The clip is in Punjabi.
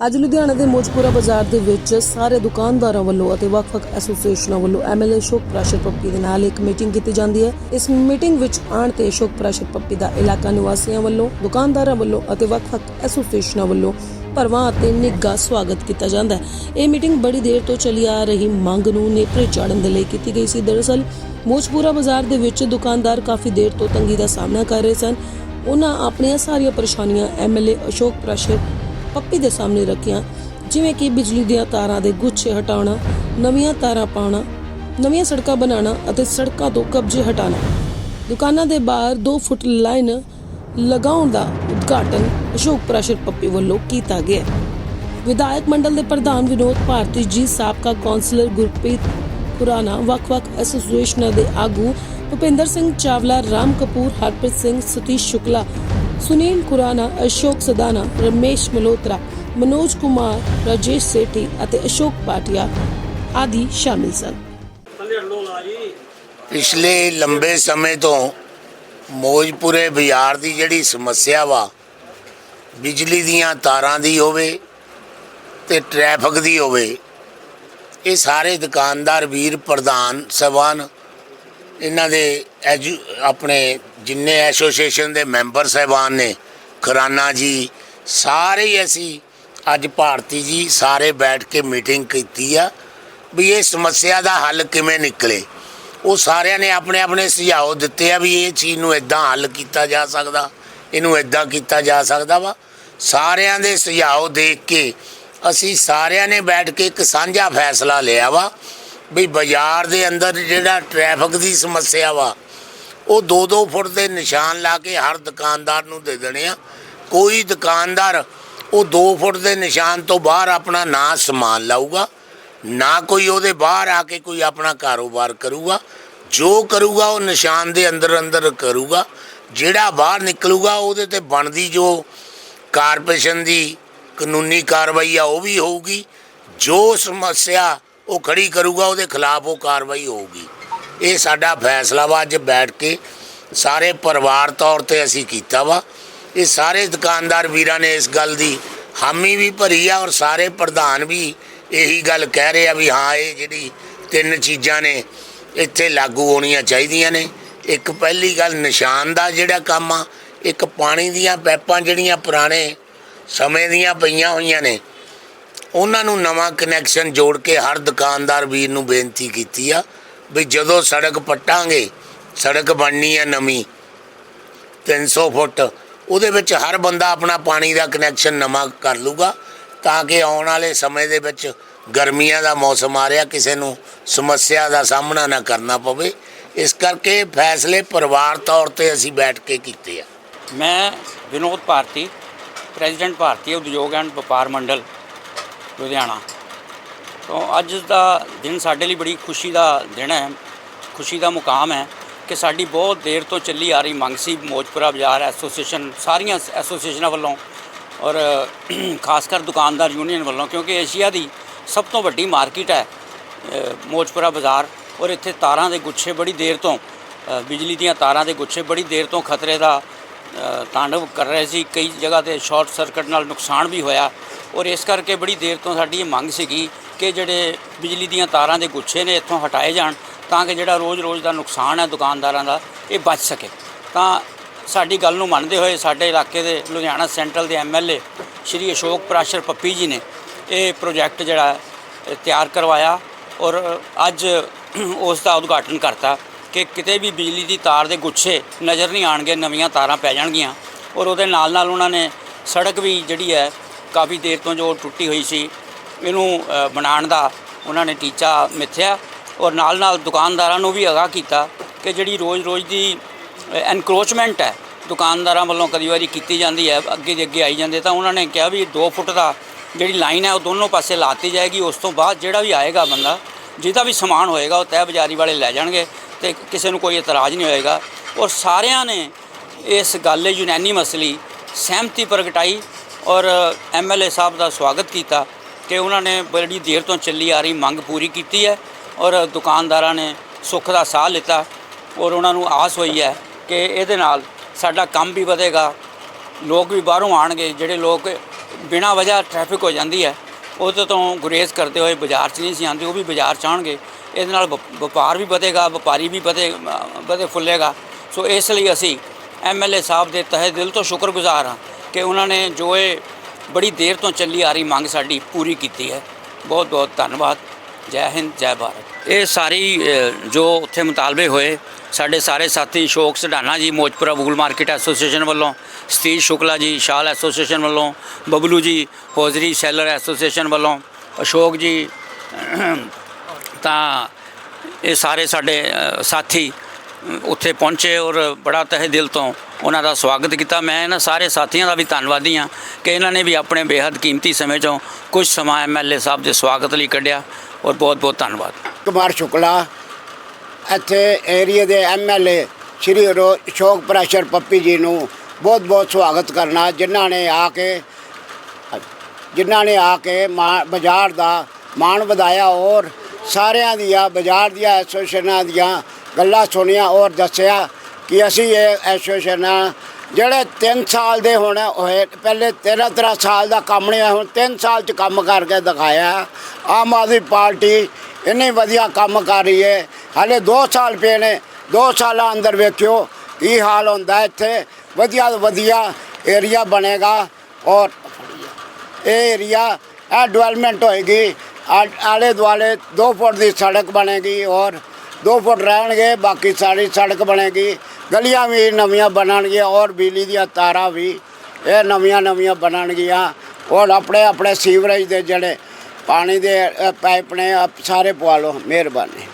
ਅੱਜ ਲੁਧਿਆਣਾ ਦੇ ਮੋਜਪੁਰਾ ਬਾਜ਼ਾਰ ਦੇ ਵਿੱਚ ਸਾਰੇ ਦੁਕਾਨਦਾਰਾਂ ਵੱਲੋਂ ਅਤੇ ਵੱਖ-ਵੱਖ ਐਸੋਸੀਏਸ਼ਨਾਂ ਵੱਲੋਂ ਐਮਐਲਏ ਅਸ਼ੋਕ ਪ੍ਰਾਸ਼ਰ ਪੱਪੀ ਦੇ ਨਾਲ ਇੱਕ ਮੀਟਿੰਗ ਕੀਤੀ ਜਾਂਦੀ ਹੈ। ਇਸ ਮੀਟਿੰਗ ਵਿੱਚ ਆਣ ਤੇ ਅਸ਼ੋਕ ਪ੍ਰਾਸ਼ਰ ਪੱਪੀ ਦਾ ਇਲਾਕਾ ਨਿਵਾਸੀਆਂ ਵੱਲੋਂ, ਦੁਕਾਨਦਾਰਾਂ ਵੱਲੋਂ ਅਤੇ ਵੱਖ-ਵੱਖ ਐਸੋਸੀਏਸ਼ਨਾਂ ਵੱਲੋਂ ਭਰਵਾਂ ਅਤੇ ਨਿੱਘਾ ਸਵਾਗਤ ਕੀਤਾ ਜਾਂਦਾ ਹੈ। ਇਹ ਮੀਟਿੰਗ ਬੜੀ ਦੇਰ ਤੋਂ ਚੱਲੀ ਆ ਰਹੀ ਮੰਗ ਨੂੰ ਨੇਪਰੇ ਚਾੜਨ ਦੇ ਲਈ ਕੀਤੀ ਗਈ ਸੀ। ਦਰਅਸਲ, ਮੋਜਪੁਰਾ ਬਾਜ਼ਾਰ ਦੇ ਵਿੱਚ ਦੁਕਾਨਦਾਰ ਕਾਫੀ ਦੇਰ ਤੋਂ ਤੰਗੀ ਦਾ ਸਾਹਮਣਾ ਕਰ ਰਹੇ ਸਨ। ਉਹਨਾਂ ਆਪਣੀਆਂ ਸਾਰੀਆਂ ਪਰੇਸ਼ਾਨੀਆਂ ਐਮਐਲਏ ਅਸ਼ੋਕ ਪ੍ਰਾਸ਼ਰ ਪੱਪੀ ਦੇ ਸਾਹਮਣੇ ਰੱਖੀਆਂ। ਜਿਵੇਂ ਕਿ ਬਿਜਲੀ ਦੀਆਂ ਤਾਰਾਂ ਦੇ ਗੁੱਛੇ ਹਟਾਉਣਾ, ਨਵੀਆਂ ਤਾਰਾਂ ਪਾਉਣਾ, ਨਵੀਆਂ ਸੜਕਾਂ ਬਣਾਉਣਾ ਅਤੇ ਸੜਕਾਂ ਤੋਂ ਕਬਜ਼ੇ ਹਟਾਉਣਾ। ਦੁਕਾਨਾਂ ਦੇ ਬਾਹਰ 2 ਫੁੱਟ ਲਾਈਨ ਲਗਾਉਣ ਦਾ ਉਦਘਾਟਨ ਅਸ਼ੋਕ ਪ੍ਰਾਸ਼ਰ ਪੱਪੀ ਵੱਲੋਂ ਕੀਤਾ ਗਿਆ। ਵਿਧਾਇਕ ਮੰਡਲ ਦੇ ਪ੍ਰਧਾਨ ਵਿਨੋਦ ਭਾਰਤੀ ਜੀ, ਸਾਬਕਾ ਕੌਂਸਲਰ ਗੁਰਪ੍ਰੀਤ ਪੁਰਾਣਾ, ਵੱਖ-ਵੱਖ ਐਸੋਸੀਏਸ਼ਨਾਂ ਦੇ ਆਗੂ ਭੁਪਿੰਦਰ ਸਿੰਘ ਚਾਵਲਾ, ਰਾਮ ਕਪੂਰ, ਹਰਪ੍ਰੀਤ ਸਿੰਘ, ਸਤੀਸ਼ ਸ਼ੁਕਲਾ ਸੁਨੀਲ ਖੁਰਾਨਾ ਅਸ਼ੋਕ ਸਦਾਨਾ ਰਮੇਸ਼ ਮਲੋਤਰਾ ਮਨੋਜ ਕੁਮਾਰ ਰਾਜੇਸ਼ ਸੇਠੀ ਅਤੇ ਅਸ਼ੋਕ ਪਾਟਿਆ ਆਦਿ ਸ਼ਾਮਿਲ ਸਨ ਪਿਛਲੇ ਲੰਬੇ ਸਮੇਂ ਤੋਂ ਮੋਜਪੁਰੇ ਬਾਜ਼ਾਰ ਦੀ ਜਿਹੜੀ ਸਮੱਸਿਆ ਵਾ, ਬਿਜਲੀ ਦੀਆਂ ਤਾਰਾਂ ਦੀ ਹੋਵੇ ਤੇ ਟ੍ਰੈਫਿਕ ਦੀ ਹੋਵੇ, ਇਹ ਸਾਰੇ ਦੁਕਾਨਦਾਰ, ਵੀਰ ਪ੍ਰਧਾਨ, ਸਭਾਨ ਇਹਨਾਂ ਦੇ ਐਜੂ ਆਪਣੇ ਜਿੰਨੇ ਐਸੋਸੀਏਸ਼ਨ ਦੇ ਮੈਂਬਰ ਸਹਿਬਾਨ ਨੇ, ਖਰਾਨਾ ਜੀ, ਸਾਰੇ ਹੀ ਅਸੀਂ ਅੱਜ ਭਾਰਤੀ ਜੀ ਸਾਰੇ ਬੈਠ ਕੇ ਮੀਟਿੰਗ ਕੀਤੀ ਆ ਵੀ ਇਹ ਸਮੱਸਿਆ ਦਾ ਹੱਲ ਕਿਵੇਂ ਨਿਕਲੇ। ਉਹ ਸਾਰਿਆਂ ਨੇ ਆਪਣੇ ਆਪਣੇ ਸੁਝਾਅ ਦਿੱਤੇ ਆ ਵੀ ਇਹ ਚੀਜ਼ ਨੂੰ ਇਦਾਂ ਹੱਲ ਕੀਤਾ ਜਾ ਸਕਦਾ, ਇਹਨੂੰ ਇਦਾਂ ਕੀਤਾ ਜਾ ਸਕਦਾ ਵਾ। ਸਾਰਿਆਂ ਦੇ ਸੁਝਾਅ ਦੇਖ ਕੇ ਅਸੀਂ ਸਾਰਿਆਂ ਨੇ ਬੈਠ ਕੇ ਇੱਕ ਸਾਂਝਾ ਫੈਸਲਾ ਲਿਆ ਵਾ ਵੀ ਬਾਜ਼ਾਰ ਦੇ ਅੰਦਰ ਜਿਹੜਾ ਟ੍ਰੈਫਿਕ ਦੀ ਸਮੱਸਿਆ ਵਾ, ਉਹ 2-2 ਫੁੱਟ ਦੇ ਨਿਸ਼ਾਨ ਲਾ ਕੇ ਹਰ ਦੁਕਾਨਦਾਰ ਨੂੰ ਦੇ ਦੇਣੇ ਆ। ਕੋਈ ਦੁਕਾਨਦਾਰ ਉਹ 2 ਫੁੱਟ ਦੇ ਨਿਸ਼ਾਨ ਤੋਂ ਬਾਹਰ ਆਪਣਾ ਨਾ ਸਮਾਨ ਲਾਊਗਾ, ਨਾ ਕੋਈ ਉਹਦੇ ਬਾਹਰ ਆ ਕੇ ਕੋਈ ਆਪਣਾ ਕਾਰੋਬਾਰ ਕਰੂਗਾ। ਜੋ ਕਰੂਗਾ ਉਹ ਨਿਸ਼ਾਨ ਦੇ ਅੰਦਰ ਅੰਦਰ ਕਰੂਗਾ, ਜਿਹੜਾ ਬਾਹਰ ਨਿਕਲੂਗਾ ਉਹਦੇ ਤੇ ਬਣਦੀ ਜੋ ਕਾਰਪੋਰੇਸ਼ਨ ਦੀ ਕਾਨੂੰਨੀ ਕਾਰਵਾਈ ਆ ਉਹ ਵੀ ਹੋਊਗੀ। ਜੋ ਸਮੱਸਿਆ ਉਹ ਖੜੀ ਕਰੂਗਾ, ਉਹਦੇ ਖਿਲਾਫ ਉਹ ਕਾਰਵਾਈ ਹੋਊਗੀ। ਇਹ ਸਾਡਾ ਫੈਸਲਾ ਵਾ, ਅੱਜ ਬੈਠ ਕੇ ਸਾਰੇ ਪਰਿਵਾਰ ਤੌਰ ਤੇ ਅਸੀਂ ਕੀਤਾ ਵਾ। ਇਹ ਸਾਰੇ ਦੁਕਾਨਦਾਰ ਵੀਰਾਂ ਨੇ ਇਸ ਗੱਲ ਦੀ ਹਾਮੀ ਵੀ ਭਰੀ ਆ ਔਰ ਸਾਰੇ ਪ੍ਰਧਾਨ ਵੀ ਇਹੀ ਗੱਲ ਕਹਿ ਰਹੇ ਆ ਵੀ ਹਾਂ, ਇਹ ਜਿਹੜੀ ਤਿੰਨ ਚੀਜ਼ਾਂ ਨੇ, ਇੱਥੇ ਲਾਗੂ ਹੋਣੀਆਂ ਚਾਹੀਦੀਆਂ ਨੇ। ਇੱਕ ਪਹਿਲੀ ਗੱਲ, ਨਿਸ਼ਾਨ ਦਾ ਜਿਹੜਾ ਕੰਮ ਆ, ਇੱਕ ਪਾਣੀ ਦੀਆਂ ਪੈਪਾਂ ਜਿਹੜੀਆਂ ਪੁਰਾਣੇ ਸਮੇਂ ਦੀਆਂ ਪਈਆਂ ਹੋਈਆਂ ਨੇ ਉਹਨਾਂ ਨੂੰ ਨਵਾਂ ਕਨੈਕਸ਼ਨ ਜੋੜ ਕੇ ਹਰ ਦੁਕਾਨਦਾਰ ਵੀਰ ਨੂੰ ਬੇਨਤੀ ਕੀਤੀ ਆ ਵੀ ਜਦੋਂ ਸੜਕ ਪੱਟਾਂਗੇ, ਸੜਕ ਬਣਨੀ ਆ ਨਵੀਂ 300 ਫੁੱਟ, ਉਹਦੇ ਵਿੱਚ ਹਰ ਬੰਦਾ ਆਪਣਾ ਪਾਣੀ ਦਾ ਕਨੈਕਸ਼ਨ ਨਵਾਂ ਕਰ ਲੂਗਾ ਤਾਂ ਕਿ ਆਉਣ ਵਾਲੇ ਸਮੇਂ ਦੇ ਵਿੱਚ ਗਰਮੀਆਂ ਦਾ ਮੌਸਮ ਆ ਰਿਹਾ, ਕਿਸੇ ਨੂੰ ਸਮੱਸਿਆ ਦਾ ਸਾਹਮਣਾ ਨਾ ਕਰਨਾ ਪਵੇ। ਇਸ ਕਰਕੇ ਫੈਸਲੇ ਪਰਿਵਾਰ ਤੌਰ ਤੇ ਅਸੀਂ ਬੈਠ ਕੇ ਕੀਤੇ ਆ। ਮੈਂ ਵਿਨੋਦ ਭਾਰਤੀ, ਪ੍ਰੈਜ਼ੀਡੈਂਟ ਭਾਰਤੀ ਉਦਯੋਗ ਐਂਡ ਵਪਾਰ ਮੰਡਲ। ਲੁਧਿਆਣਾ। ਤੋਂ ਅੱਜ ਦਾ ਦਿਨ ਸਾਡੇ ਲਈ ਬੜੀ ਖੁਸ਼ੀ ਦਾ ਦਿਨ ਹੈ। ਖੁਸ਼ੀ ਦਾ ਮੁਕਾਮ ਹੈ ਕਿ ਸਾਡੀ ਬਹੁਤ ਦੇਰ ਤੋਂ ਚੱਲੀ ਆ ਰਹੀ ਮੰਗ ਸੀ। ਮੋਜਪੁਰਾ ਬਾਜ਼ਾਰ ਐਸੋਸੀਏਸ਼ਨ, ਸਾਰੀਆਂ ਐਸੋਸੀਏਸ਼ਨਾਂ ਵੱਲੋਂ ਔਰ ਖਾਸ ਕਰ ਦੁਕਾਨਦਾਰ ਯੂਨੀਅਨ ਵੱਲੋਂ, ਕਿਉਂਕਿ ਏਸ਼ੀਆ ਦੀ ਸਭ ਤੋਂ ਵੱਡੀ ਮਾਰਕੀਟ ਹੈ ਮੋਜਪੁਰਾ ਬਾਜ਼ਾਰ। ਔਰ ਇੱਥੇ ਤਾਰਾਂ ਦੇ ਗੁੱਛੇ ਬੜੀ ਦੇਰ ਤੋਂ ਬਿਜਲੀ ਦੀਆਂ ਤਾਰਾਂ ਦੇ ਗੁੱਛੇ ਬੜੀ ਦੇਰ ਤੋਂ ਖਤਰੇ ਦਾ ਤਾਂਡਵ ਕਰ ਰਹੇ ਸੀ। ਕਈ ਜਗ੍ਹਾ ਤੇ ਸ਼ਾਰਟ ਸਰਕਟ ਨਾਲ ਨੁਕਸਾਨ ਵੀ ਹੋਇਆ। ਔਰ ਇਸ ਕਰਕੇ ਬੜੀ ਦੇਰ ਤੋਂ ਸਾਡੀ ਇਹ ਮੰਗ ਸੀਗੀ ਕਿ ਜਿਹੜੇ ਬਿਜਲੀ ਦੀਆਂ ਤਾਰਾਂ ਦੇ ਗੁੱਛੇ ਨੇ ਇੱਥੋਂ ਹਟਾਏ ਜਾਣ ਤਾਂ ਕਿ ਜਿਹੜਾ ਰੋਜ਼-ਰੋਜ਼ ਦਾ ਨੁਕਸਾਨ ਹੈ ਦੁਕਾਨਦਾਰਾਂ ਦਾ, ਇਹ ਬਚ ਸਕੇ। ਤਾਂ ਸਾਡੀ ਗੱਲ ਨੂੰ ਮੰਨਦੇ ਹੋਏ ਸਾਡੇ ਇਲਾਕੇ ਦੇ ਲੁਧਿਆਣਾ ਸੈਂਟਰਲ ਦੇ ਐਮਐਲਏ ਸ਼੍ਰੀ ਅਸ਼ੋਕ ਪ੍ਰਾਸ਼ਰ ਪੱਪੀ ਜੀ ਨੇ ਇਹ ਪ੍ਰੋਜੈਕਟ ਜਿਹੜਾ ਤਿਆਰ ਕਰਵਾਇਆ ਔਰ ਅੱਜ ਉਸ ਦਾ ਉਦਘਾਟਨ ਕਰਤਾ ਕਿ ਕਿਤੇ ਵੀ ਬਿਜਲੀ ਦੀ ਤਾਰ ਦੇ ਗੁੱਛੇ ਨਜ਼ਰ ਨਹੀਂ ਆਣਗੇ ਨਵੀਆਂ ਤਾਰਾਂ ਪੈ ਜਾਣਗੀਆਂ ਔਰ ਉਹਦੇ ਨਾਲ ਨਾਲ ਉਹਨਾਂ ਨੇ ਸੜਕ ਵੀ ਜਿਹੜੀ ਹੈ ਕਾਫੀ ਦੇਰ ਤੋਂ ਜੋ ਟੁੱਟੀ ਹੋਈ ਸੀ, ਇਹਨੂੰ ਬਣਾਉਣ ਦਾ ਉਹਨਾਂ ਨੇ ਟੀਚਾ ਮਿੱਥਿਆ ਔਰ ਨਾਲ ਨਾਲ ਦੁਕਾਨਦਾਰਾਂ ਨੂੰ ਵੀ ਅਗਾਹ ਕੀਤਾ ਕਿ ਜਿਹੜੀ ਰੋਜ਼-ਰੋਜ਼ ਦੀ ਐਨਕਰੋਚਮੈਂਟ ਹੈ, ਦੁਕਾਨਦਾਰਾਂ ਵੱਲੋਂ ਕਦੀ ਵਾਰੀ ਕੀਤੀ ਜਾਂਦੀ ਹੈ, ਅੱਗੇ ਦੇ ਅੱਗੇ ਆਈ ਜਾਂਦੇ ਤਾਂ ਉਹਨਾਂ ਨੇ ਕਿਹਾ ਵੀ 2 ਫੁੱਟ ਦਾ ਜਿਹੜੀ ਲਾਈਨ ਹੈ ਉਹ ਦੋਨੋਂ ਪਾਸੇ ਲਾਤੀ ਜਾਏਗੀ, ਉਸ ਤੋਂ ਬਾਅਦ ਜਿਹੜਾ ਵੀ ਆਏਗਾ ਬੰਦਾ, ਜਿਹਦਾ ਵੀ ਸਮਾਨ ਹੋਏਗਾ ਉਹ ਤੈਅ ਬਾਜ਼ਾਰੀ ਵਾਲੇ ਲੈ ਜਾਣਗੇ ਤੇ ਕਿਸੇ ਨੂੰ ਕੋਈ ਇਤਰਾਜ਼ ਨਹੀਂ ਹੋਏਗਾ। ਔਰ ਸਾਰਿਆਂ ਨੇ ਇਸ ਗੱਲ ਯੂਨੈਨੀਮਸਲੀ ਸਹਿਮਤੀ ਪ੍ਰਗਟਾਈ ਔਰ ਐਮਐਲਏ ਸਾਹਿਬ ਦਾ ਸਵਾਗਤ ਕੀਤਾ ਕਿ ਉਹਨਾਂ ਨੇ ਬੜੀ ਦੇਰ ਤੋਂ ਚੱਲੀ ਆ ਰਹੀ ਮੰਗ ਪੂਰੀ ਕੀਤੀ ਹੈ ਔਰ ਦੁਕਾਨਦਾਰਾਂ ਨੇ ਸੁੱਖ ਦਾ ਸਾਹ ਲਿੱਤਾ ਔਰ ਉਹਨਾਂ ਨੂੰ ਆਸ ਹੋਈ ਹੈ ਕਿ ਇਹਦੇ ਨਾਲ ਸਾਡਾ ਕੰਮ ਵੀ ਵਧੇਗਾ, ਲੋਕ ਵੀ ਬਾਹਰੋਂ ਆਣਗੇ ਜਿਹੜੇ ਲੋਕ ਬਿਨਾਂ ਵਜ੍ਹਾ ਟ੍ਰੈਫਿਕ ਹੋ ਜਾਂਦੀ ਹੈ, ਉਹਦੇ ਤੋਂ ਗੁਰੇਜ਼ ਕਰਦੇ ਹੋਏ ਬਾਜ਼ਾਰ 'ਚ ਨਹੀਂ ਸੀ ਆਉਂਦੇ, ਉਹ ਵੀ ਬਾਜ਼ਾਰ 'ਚ ਆਉਣਗੇ, ਇਹਦੇ ਨਾਲ ਵਪ- ਵਪਾਰ ਵੀ ਵਧੇਗਾ, ਵਪਾਰੀ ਵੀ ਵਧੇ ਵਧੇ ਫੁੱਲੇਗਾ। ਸੋ ਇਸ ਲਈ ਅਸੀਂ ਐਮਐਲਏ ਸਾਹਿਬ ਦੇ ਤਹਿ ਦਿਲ ਤੋਂ ਸ਼ੁਕਰਗੁਜ਼ਾਰ ਹਾਂ ਕਿ ਉਹਨਾਂ ਨੇ ਜੋ ਇਹ ਬੜੀ ਦੇਰ ਤੋਂ ਚੱਲੀ ਆ ਰਹੀ ਮੰਗ ਸਾਡੀ ਪੂਰੀ ਕੀਤੀ ਹੈ। ਬਹੁਤ ਬਹੁਤ ਧੰਨਵਾਦ। ਜੈ ਹਿੰਦ, ਜੈ ਭਾਰਤ। ਇਹ ਸਾਰੀ ਜੋ ਉੱਥੇ ਮੁਤਾਲਬੇ ਹੋਏ ਸਾਡੇ ਸਾਰੇ ਸਾਥੀ ਸ਼ੋਕ ਸਢਾਨਾ ਜੀ, ਮੋਜਪੁਰਾ ਬੂਲ ਮਾਰਕੀਟ ਐਸੋਸੀਏਸ਼ਨ ਵੱਲੋਂ, ਸਤੀਸ਼ ਸ਼ੁਕਲਾ ਜੀ, ਸ਼ਾਲ ਐਸੋਸੀਏਸ਼ਨ ਵੱਲੋਂ, ਬਬਲੂ ਜੀ, ਹੌਜ਼ਰੀ ਸੈਲਰ ਐਸੋਸੀਏਸ਼ਨ ਵੱਲੋਂ, ਅਸ਼ੋਕ ਜੀ ਤਾਂ ਇਹ ਸਾਰੇ ਸਾਡੇ ਸਾਥੀ ਉੱਥੇ ਪਹੁੰਚੇ ਔਰ ਬੜਾ ਤਹਿ ਦਿਲ ਤੋਂ ਉਹਨਾਂ ਦਾ ਸਵਾਗਤ ਕੀਤਾ। ਮੈਂ ਇਹਨਾਂ ਸਾਰੇ ਸਾਥੀਆਂ ਦਾ ਵੀ ਧੰਨਵਾਦੀ ਹਾਂ ਕਿ ਇਹਨਾਂ ਨੇ ਵੀ ਆਪਣੇ ਬੇहद ਕੀਮਤੀ ਸਮੇਂ ਚੋਂ ਕੁਝ ਸਮਾਂ ਐਮਐਲਏ ਸਾਹਿਬ ਦੇ ਸਵਾਗਤ ਲਈ ਕੱਢਿਆ ਔਰ ਬਹੁਤ ਬਹੁਤ ਧੰਨਵਾਦ। ਕੁਮਾਰ ਸ਼ੁਕਲਾ, ਇੱਥੇ ਏਰੀਆ ਦੇ ਐਮਐਲਏ ਸ਼੍ਰੀ ਰੋ- ਅਸ਼ੋਕ ਪ੍ਰੈਸ਼ਰ ਪੱਪੀ ਜੀ ਨੂੰ ਬਹੁਤ ਬਹੁਤ ਸਵਾਗਤ ਕਰਨਾ, ਜਿਨ੍ਹਾਂ ਨੇ ਆ ਕੇ, ਜਿਨ੍ਹਾਂ ਨੇ ਆ ਕੇ ਮਾ- ਬਾਜ਼ਾਰ ਦਾ ਮਾਣ ਵਧਾਇਆ ਔਰ ਸਾਰਿਆਂ ਦੀਆਂ, ਬਾਜ਼ਾਰ ਦੀਆਂ, ਐਸੋਸੀਏਸ਼ਨਾਂ ਦੀਆਂ ਗੱਲਾਂ ਸੁਣੀਆਂ ਔਰ ਦੱਸਿਆ ਕਿ ਅਸੀਂ ਇਹ ਐਸੋਸੀਏਸ਼ਨਾਂ ਜਿਹੜੇ 3 ਸਾਲ ਦੇ ਹੁਣ ਹੋਏ, ਪਹਿਲੇ 13 13 ਸਾਲ ਦਾ ਕੰਮ ਨਹੀਂ ਹੋਇਆ, ਹੁਣ 3 ਸਾਲ ਚ ਕੰਮ ਕਰਕੇ ਦਿਖਾਇਆ। ਆਮ ਆਦਮੀ ਪਾਰਟੀ ਇੰਨੀ ਵਧੀਆ ਕੰਮ ਕਰ ਰਹੀ ਹੈ ਹਾਲੇ 2 ਸਾਲ ਪਏ ਨੇ 2 ਸਾਲਾਂ ਅੰਦਰ ਵੇਖਿਓ ਕੀ ਹਾਲ ਹੁੰਦਾ ਇੱਥੇ। ਵਧੀਆ ਤੋਂ ਵਧੀਆ ਏਰੀਆ ਬਣੇਗਾ ਔਰ ਇਹ ਏਰੀਆ ਇਹ ਡਿਵੈਲਪਮੈਂਟ ਹੋਏਗੀ। ਆ- ਆਲੇ ਦੁਆਲੇ 2 ਫੁੱਟ ਦੀ ਸੜਕ ਬਣੇਗੀ ਔਰ 2 ਫੁੱਟ ਰਹਿਣਗੇ, ਬਾਕੀ ਸਾਰੀ ਸੜਕ ਬਣੇਗੀ। ਗਲੀਆਂ ਵੀ ਨਵੀਆਂ ਬਣਨਗੀਆਂ ਔਰ ਬਿਜਲੀ ਦੀਆਂ ਤਾਰਾਂ ਵੀ ਇਹ ਨਵੀਆਂ ਨਵੀਆਂ ਬਣਨਗੀਆਂ। ਔਰ ਆਪਣੇ ਆਪਣੇ ਸੀਵਰੇਜ ਦੇ ਜਿਹੜੇ ਪਾਣੀ ਦੇ ਪਾਈਪ ਨੇ ਸਾਰੇ ਪਵਾ ਲਓ। ਮਿਹਰਬਾਨੀ।